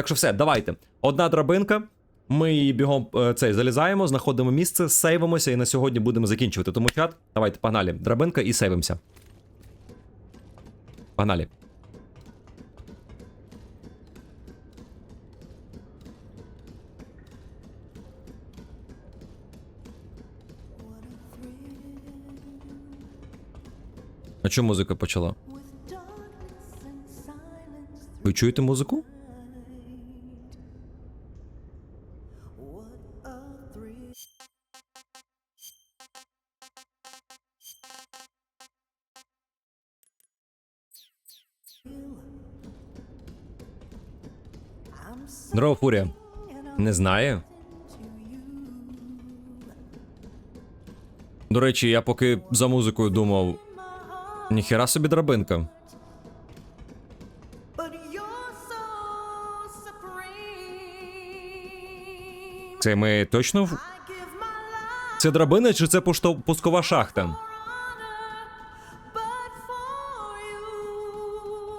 Так що все, давайте. Одна драбинка. Ми її бігом е, цей залізаємо, знаходимо місце, сейвимося і на сьогодні будемо закінчувати. Тому чат, давайте, погнали. Драбинка і сейвимося. Погнали. А чому музика почала? Ви чуєте музику? Здорово, Фурія. Не знаю. До речі, я поки за музикою думав. Ніхера собі драбинка. Це ми точно. в- Це драбина чи це пускова шахта?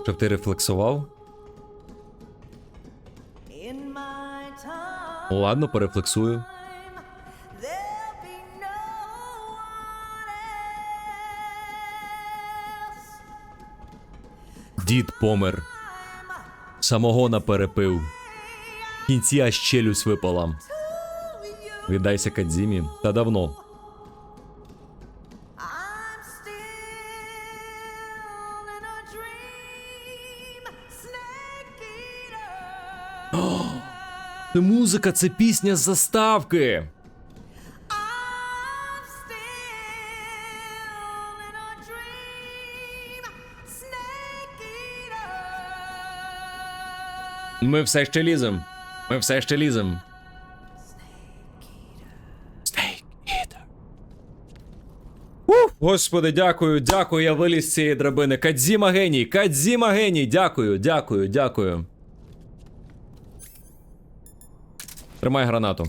Щоб ти рефлексував? Ладно, else. Дід помер. Самогона перепив. В кінці аж челюсть випала. Віддайся Кадзімі. Та давно. Це музика, це пісня з заставки. Ми все ще лізем. Ми все ще лізем. Ух, Господи, дякую, дякую, я виліз з цієї драбини. Кадзіма геній, Кадзіма геній, дякую, дякую, дякую. Тримай гранату.